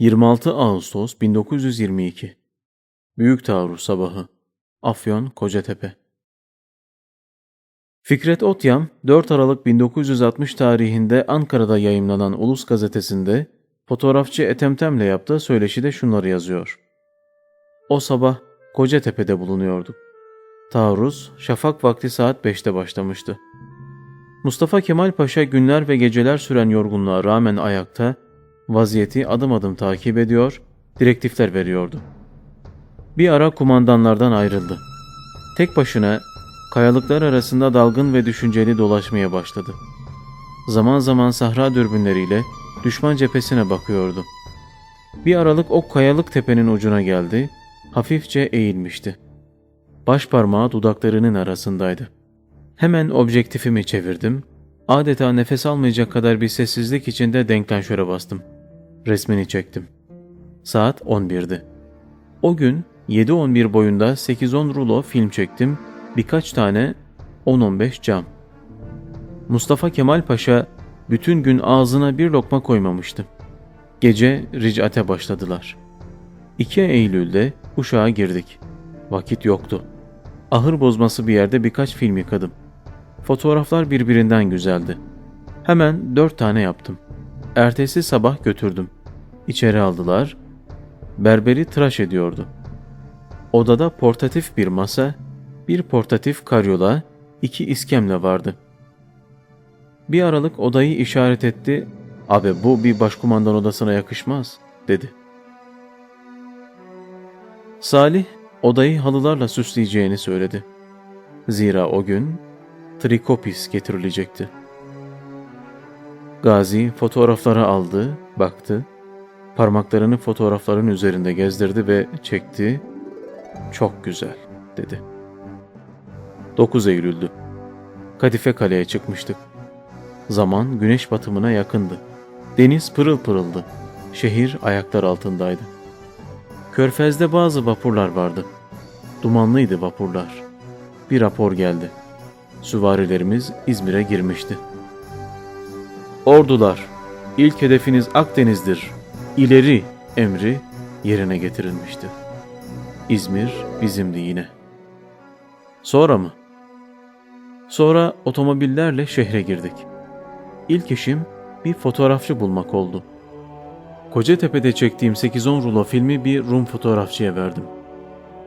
26 Ağustos 1922 Büyük Taarruz Sabahı Afyon Kocatepe Fikret Otyam 4 Aralık 1960 tarihinde Ankara'da yayımlanan Ulus gazetesinde fotoğrafçı Etemtem'le yaptığı söyleşide şunları yazıyor. O sabah Kocatepe'de bulunuyorduk. Taarruz şafak vakti saat 5'te başlamıştı. Mustafa Kemal Paşa günler ve geceler süren yorgunluğa rağmen ayakta, vaziyeti adım adım takip ediyor, direktifler veriyordu. Bir ara kumandanlardan ayrıldı. Tek başına kayalıklar arasında dalgın ve düşünceli dolaşmaya başladı. Zaman zaman sahra dürbünleriyle düşman cephesine bakıyordu. Bir aralık o kayalık tepenin ucuna geldi, hafifçe eğilmişti. Baş parmağı dudaklarının arasındaydı. Hemen objektifimi çevirdim. Adeta nefes almayacak kadar bir sessizlik içinde denklanşöre bastım. Resmini çektim. Saat 11'di. O gün 7-11 boyunda 8-10 rulo film çektim. Birkaç tane 10-15 cam. Mustafa Kemal Paşa bütün gün ağzına bir lokma koymamıştı. Gece ricate başladılar. 2 Eylül'de Uşak'a girdik. Vakit yoktu. Ahır bozması bir yerde birkaç film yıkadım. Fotoğraflar birbirinden güzeldi. Hemen dört tane yaptım. Ertesi sabah götürdüm. İçeri aldılar. Berberi tıraş ediyordu. Odada portatif bir masa, bir portatif karyola, iki iskemle vardı. Bir aralık odayı işaret etti. Abi bu bir başkumandan odasına yakışmaz, dedi. Salih odayı halılarla süsleyeceğini söyledi. Zira o gün trikopis getirilecekti. Gazi fotoğrafları aldı, baktı, parmaklarını fotoğrafların üzerinde gezdirdi ve çekti. Çok güzel, dedi. 9 Eylül'dü. Kadife Kale'ye çıkmıştık. Zaman güneş batımına yakındı. Deniz pırıl pırıldı. Şehir ayaklar altındaydı. Körfez'de bazı vapurlar vardı. Dumanlıydı vapurlar. Bir rapor geldi. Süvarilerimiz İzmir'e girmişti. Ordular, ilk hedefiniz Akdeniz'dir. İleri emri yerine getirilmişti. İzmir bizimdi yine. Sonra mı? Sonra otomobillerle şehre girdik. İlk işim bir fotoğrafçı bulmak oldu. Kocatepe'de çektiğim 8-10 rulo filmi bir Rum fotoğrafçıya verdim.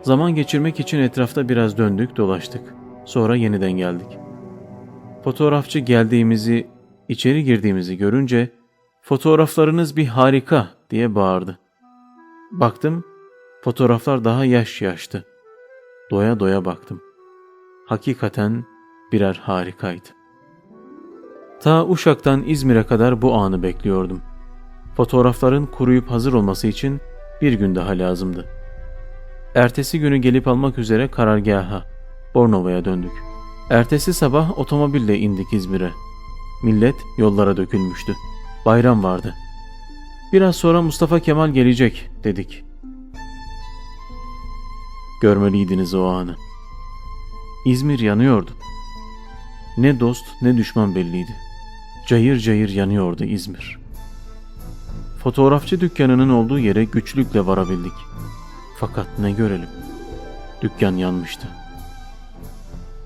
Zaman geçirmek için etrafta biraz döndük dolaştık. Sonra yeniden geldik. Fotoğrafçı geldiğimizi, içeri girdiğimizi görünce fotoğraflarınız bir harika diye bağırdı. Baktım, fotoğraflar daha yaş yaştı. Doya doya baktım. Hakikaten birer harikaydı. Ta Uşak'tan İzmir'e kadar bu anı bekliyordum. Fotoğrafların kuruyup hazır olması için bir gün daha lazımdı. Ertesi günü gelip almak üzere karargaha, Bornova'ya döndük. Ertesi sabah otomobille indik İzmir'e. Millet yollara dökülmüştü. Bayram vardı. Biraz sonra Mustafa Kemal gelecek dedik. Görmeliydiniz o anı. İzmir yanıyordu. Ne dost ne düşman belliydi. Cayır cayır yanıyordu İzmir. Fotoğrafçı dükkanının olduğu yere güçlükle varabildik. Fakat ne görelim. Dükkan yanmıştı.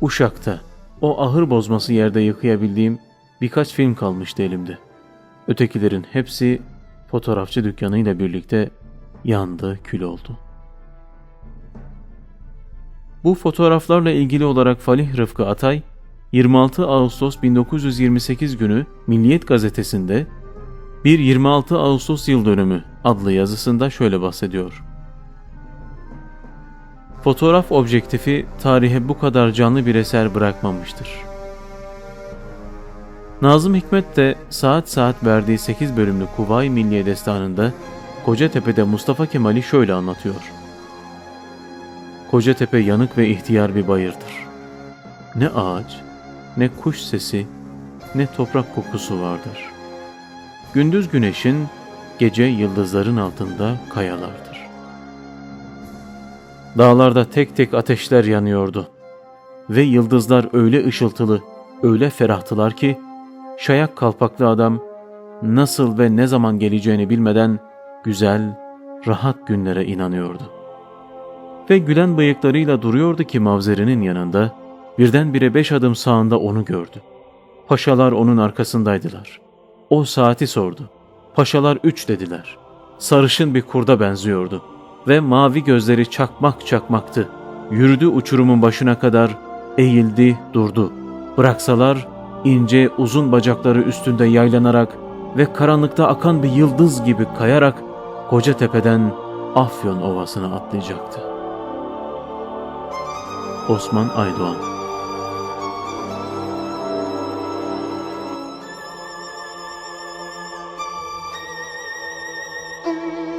Uşak'ta o ahır bozması yerde yıkayabildiğim birkaç film kalmıştı elimde. Ötekilerin hepsi fotoğrafçı dükkanıyla birlikte yandı, kül oldu. Bu fotoğraflarla ilgili olarak Falih Rıfkı Atay, 26 Ağustos 1928 günü Milliyet gazetesinde bir 26 Ağustos yıl dönümü adlı yazısında şöyle bahsediyor. Fotoğraf objektifi tarihe bu kadar canlı bir eser bırakmamıştır. Nazım Hikmet de saat saat verdiği 8 bölümlü Kuvayi Milliye Destanı'nda Kocatepe'de Mustafa Kemal'i şöyle anlatıyor. Kocatepe yanık ve ihtiyar bir bayırdır. Ne ağaç, ne kuş sesi, ne toprak kokusu vardır. Gündüz güneşin, gece yıldızların altında kayalardır. Dağlarda tek tek ateşler yanıyordu. Ve yıldızlar öyle ışıltılı, öyle ferahtılar ki, şayak kalpaklı adam nasıl ve ne zaman geleceğini bilmeden güzel, rahat günlere inanıyordu. Ve gülen bıyıklarıyla duruyordu ki Mavzeri'nin yanında, birdenbire beş adım sağında onu gördü. Paşalar onun arkasındaydılar. O saati sordu. Paşalar üç dediler. Sarışın bir kurda benziyordu. Ve mavi gözleri çakmak çakmaktı. Yürüdü uçurumun başına kadar, eğildi, durdu. Bıraksalar, ince uzun bacakları üstünde yaylanarak ve karanlıkta akan bir yıldız gibi kayarak koca tepeden Afyon Ovası'na atlayacaktı. Osman Aydoğan Müzik